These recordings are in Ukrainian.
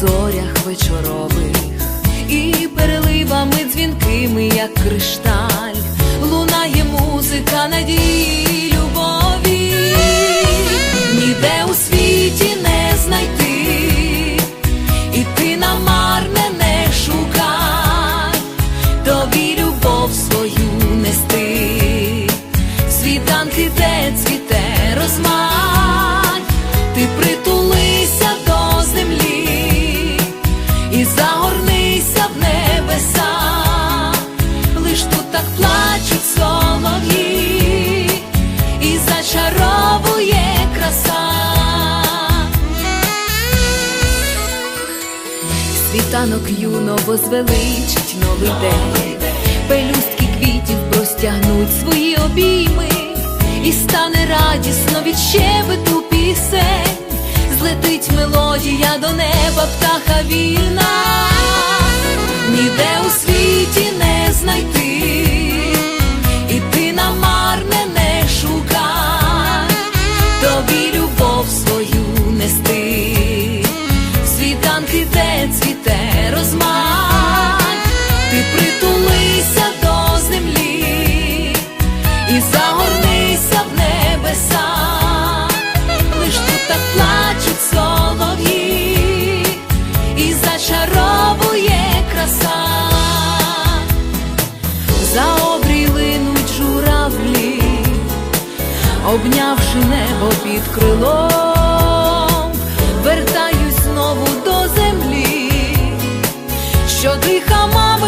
зорях вечорових, і переливами дзвінкими, як кришталь, лунає музика надій. світанок юного звеличить новий день, пелюстки квітів простягнуть свої обійми, і стане радісно від щебету пісень, злетить мелодія до неба, птаха вільна, ніде у світі не. обнявши небо під крилом, вертаюсь знову до землі, що диха мами.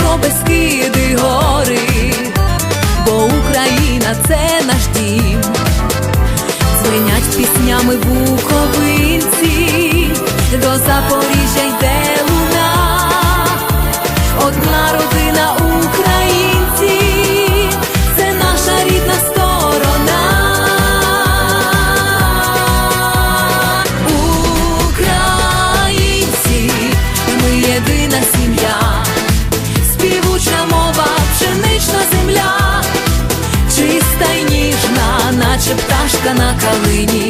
про безкиди гори, бо Україна це наш дім, звинять піснями вуховинці, до Запоріжжя йде луна, одна родина Україна. калині.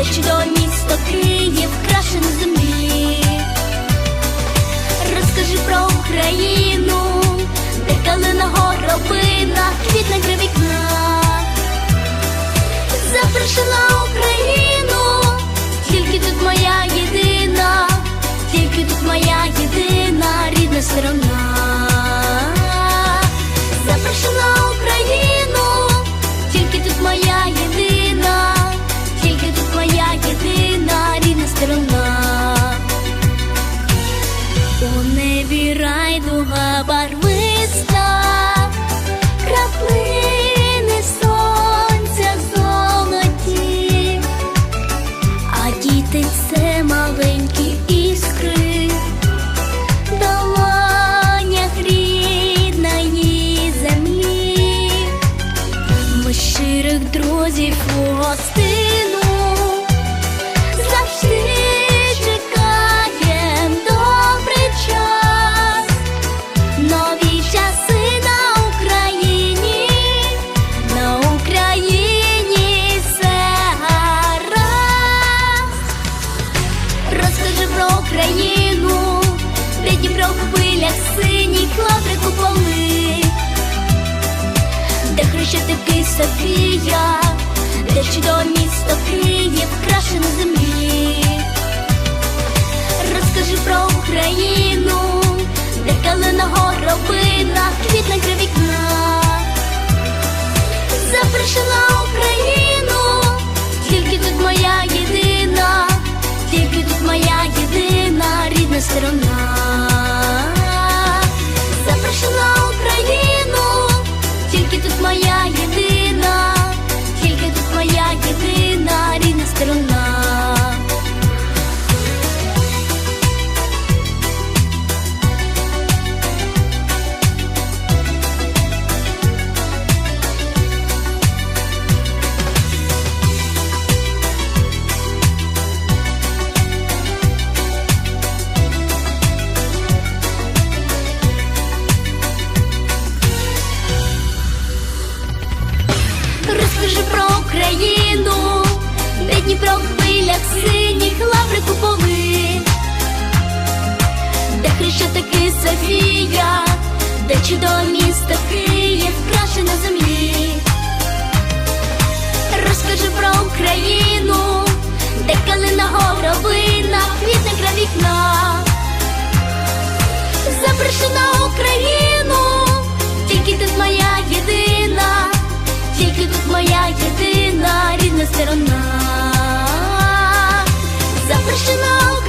invece di Софія, де чудові місто Київ, краще на землі. Розкажи про Україну, де калина горобина, квітне край вікна. Запрошена Україну, тільки тут моя єдина, тільки тут моя єдина рідна сторона. пише про Україну, де Дніпро в хвилях синіх лаври куполи, де Хрещатики Софія, де чудове місто Київ краще на землі. Розкажи про Україну, де калина горобина, квітне кра вікна, запрошена Україна. рідна сторона, запрошена.